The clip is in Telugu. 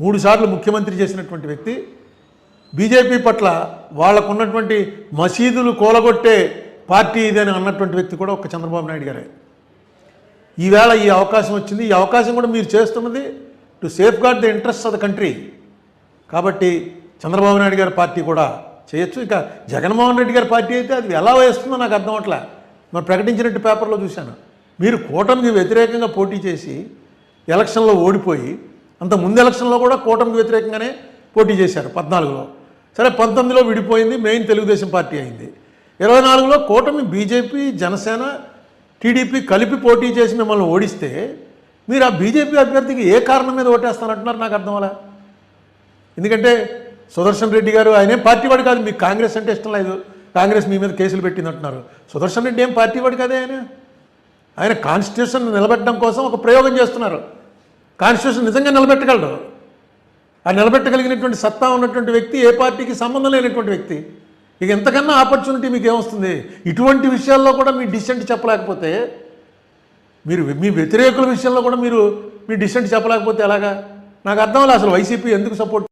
మూడు సార్లు ముఖ్యమంత్రి చేసినటువంటి వ్యక్తి బీజేపీ పట్ల వాళ్ళకున్నటువంటి మసీదులు కూలగొట్టే పార్టీ ఇది అని అన్నటువంటి వ్యక్తి కూడా ఒక చంద్రబాబు నాయుడు గారే. ఈవేళ ఈ అవకాశం వచ్చింది. ఈ అవకాశం కూడా మీరు చేస్తున్నది to safeguard the interest of the country కాబట్టి చంద్రబాబు నాయుడు గారి పార్టీ కూడా చేయొచ్చు. ఇక జగన్మోహన్ రెడ్డి గారి పార్టీ అయితే అది ఎలా వేస్తుందో నాకు అర్థం అవట్లే. మరి ప్రకటించినట్టు పేపర్లో చూశాను. మీరు కూటమికి వ్యతిరేకంగా పోటీ చేసి ఎలక్షన్లో ఓడిపోయి అంత ముందు ఎలక్షన్లో కూడా కూటమికి వ్యతిరేకంగానే పోటీ చేశారు పద్నాలుగులో. సరే పంతొమ్మిదిలో విడిపోయింది మెయిన్ తెలుగుదేశం పార్టీ అయింది. ఇరవై నాలుగులో కూటమి బీజేపీ జనసేన టీడీపీ కలిపి పోటీ చేసి మిమ్మల్ని ఓడిస్తే మీరు ఆ బీజేపీ అభ్యర్థికి ఏ కారణం మీద ఓటేస్తానంటున్నారు నాకు అర్థం అలా ఎందుకంటే సుదర్శన్ రెడ్డి గారు ఆయనే పార్టీ వాడు కాదు మీకు కాంగ్రెస్ అంటే ఇష్టం లేదు. కాంగ్రెస్ మీ మీద కేసులు పెట్టిందంటున్నారు. సుదర్శన్ రెడ్డి ఏం పార్టీ వాడు కాదే ఆయన? ఆయన కాన్స్టిట్యూషన్ నిలబెట్టడం కోసం ఒక ప్రయోగం చేస్తున్నారు. కాన్స్టిట్యూషన్ నిజంగా నిలబెట్టగలడు. ఆ నిలబెట్టగలిగినటువంటి సత్తా ఉన్నటువంటి వ్యక్తి ఏ పార్టీకి సంబంధం లేనటువంటి వ్యక్తి ఇక ఎంతకన్నా ఆపర్చునిటీ మీకు ఏమొస్తుంది ఇటువంటి విషయాల్లో కూడా మీ డిసెంట్ చెప్పలేకపోతే మీరు మీ వ్యతిరేకుల విషయంలో కూడా మీరు మీ డిసెంట్ చెప్పలేకపోతే ఎలాగా? నాకు అర్థం లేదు అసలు వైసీపీ ఎందుకు సపోర్ట్